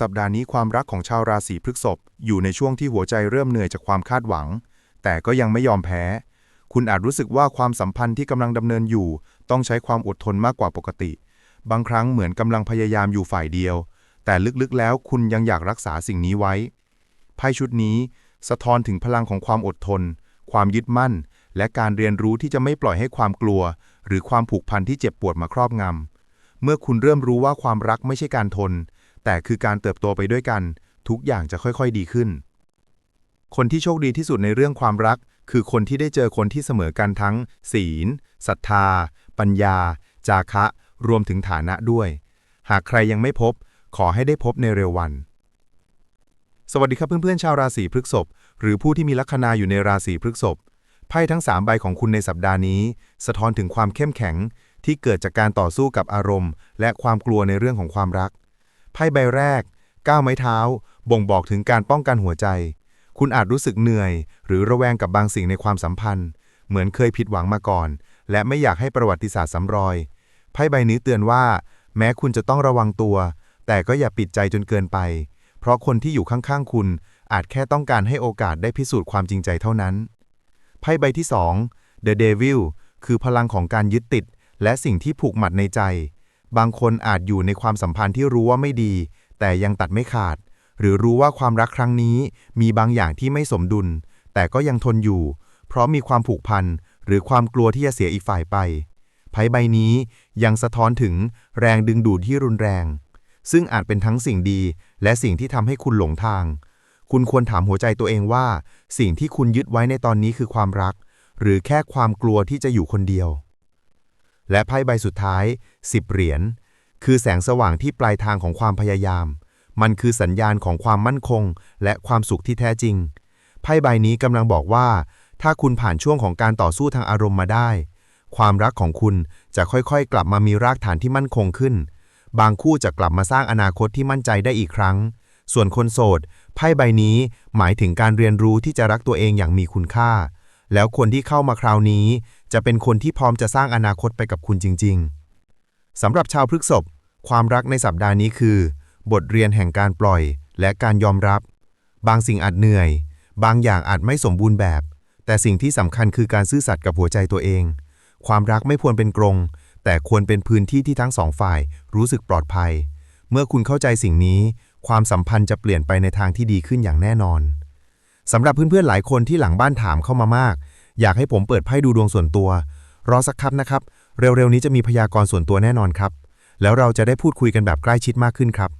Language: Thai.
สัปดาห์นี้ความรักของชาวราศีพฤษภอยู่ในช่วงที่หัวใจเริ่มเหนื่อยจากความคาดหวัง แต่ก็ยังไม่ยอมแพ้ คุณอาจรู้สึกว่าความสัมพันธ์ที่กำลังดำเนินอยู่ ต้องใช้ความอดทนมากกว่าปกติ บางครั้งเหมือนกำลังพยายามอยู่ฝ่ายเดียว แต่ลึกๆแล้วคุณยังอยากรักษาสิ่งนี้ไว้ไพ่ชุดนี้ สะท้อนถึงพลังของความอดทน ความยึดมั่น และการเรียนรู้ที่จะไม่ปล่อยให้ความกลัว หรือความผูกพันที่เจ็บปวดมาครอบงำเมื่อคุณเริ่มรู้ว่าความรักไม่ใช่การทน แต่คือการเติบโตไปด้วยกัน ทุกอย่างจะค่อยๆดีขึ้น คนที่โชคดีที่สุดในเรื่องความรัก คือคนที่ได้เจอคนที่เสมอกันทั้ง ศีลศรัทธา ปัญญา จาคะ รวมถึงฐานะด้วย หากใครยังไม่พบ ขอให้ได้พบในเร็ววัน สวัสดีครับเพื่อนๆชาวราศีพฤษภหรือผู้ที่มีลัคนาอยู่ในราศีพฤษภไพ่ทั้ง 3 ใบของคุณในสัปดาห์นี้ สะท้อนถึงความเข้มแข็ง ที่เกิดจากการต่อสู้กับอารมณ์ และความกลัวในเรื่องของความรัก ไพ่ใบแรกก้าวไม้เท้า บ่งบอกถึงการป้องกันหัวใจ คุณอาจรู้สึกเหนื่อย หรือระแวงกับบางสิ่งในความสัมพันธ์ เหมือนเคยผิดหวังมาก่อน และไม่อยากให้ประวัติศาสตร์ซ้ำรอย ไพ่ใบนี้เตือนว่า แม้คุณจะต้องระวังตัว แต่ก็อย่าปิดใจจนเกินไป เพราะคนที่อยู่ข้างๆ คุณ อาจแค่ต้องการให้โอกาสได้พิสูจน์ความจริงใจเท่านั้น ไพ่ใบที่ 2 The Devil คือพลังของการยึดติด และสิ่งที่ผูกมัดในใจ บางคนอาจอยู่ในความสัมพันธ์ที่รู้ว่าไม่ดี แต่ยังตัดไม่ขาด หรือรู้ว่าความรักครั้งนี้มีบางอย่างที่ไม่สมดุล แต่ก็ยังทนอยู่ เพราะมีความผูกพันหรือความกลัวที่จะเสียอีกฝ่ายไปไพ่ใบนี้ยังสะท้อนถึงแรงดึงดูดที่รุนแรง ซึ่งอาจเป็นทั้งสิ่งดีและสิ่งที่ทำให้คุณหลงทาง คุณควรถามหัวใจตัวเองว่า สิ่งที่คุณยึดไว้ในตอนนี้คือความรัก หรือแค่ความกลัวที่จะอยู่คนเดียว และไพ่ใบสุดท้าย 10 เหรียญ คือแสงสว่างที่ปลายทางของความพยายาม มันคือสัญญาณของความมั่นคง และความสุขที่แท้จริง ไพ่ใบนี้กำลังบอกว่า ถ้าคุณผ่านช่วงของการต่อสู้ทางอารมณ์มาได้ ความรักของคุณจะค่อยๆ กลับมามีรากฐานที่มั่นคงขึ้น บางคู่จะกลับมาสร้างอนาคตที่มั่นใจได้อีกครั้ง ส่วนคนโสด ไพ่ใบนี้หมายถึงการเรียนรู้ที่จะรักตัวเองอย่างมีคุณค่า แล้วคนที่เข้ามาคราวนี้ จะเป็นคนที่พร้อมจะสร้างอนาคตไปกับคุณจริง ๆสำหรับชาวพฤกษภความรักในสัปดาห์นี้คือ บทเรียนแห่งการปล่อยและการยอมรับ บางสิ่งอาจเหนื่อย บางอย่างอาจไม่สมบูรณ์แบบ แต่สิ่งที่สำคัญคือการซื่อสัตย์กับหัวใจตัวเอง ความรักไม่ควรเป็นกรงแต่ควรเป็นพื้นที่ที่ทั้งสองฝ่ายรู้สึกปลอดภัย เมื่อคุณเข้าใจสิ่งนี้ ความสัมพันธ์จะเปลี่ยนไปในทางที่ดีขึ้นอย่างแน่นอน สำหรับเพื่อนๆหลายคนที่หลังบ้านถามเข้ามามาก อยากให้ผมเปิดไพ่ดูดวงส่วนตัว รอสักครับนะครับ เร็วๆนี้จะมีพยากรณ์ส่วนตัวแน่นอนครับ แล้วเราจะได้พูดคุยกันแบบใกล้ชิดมากขึ้นครับ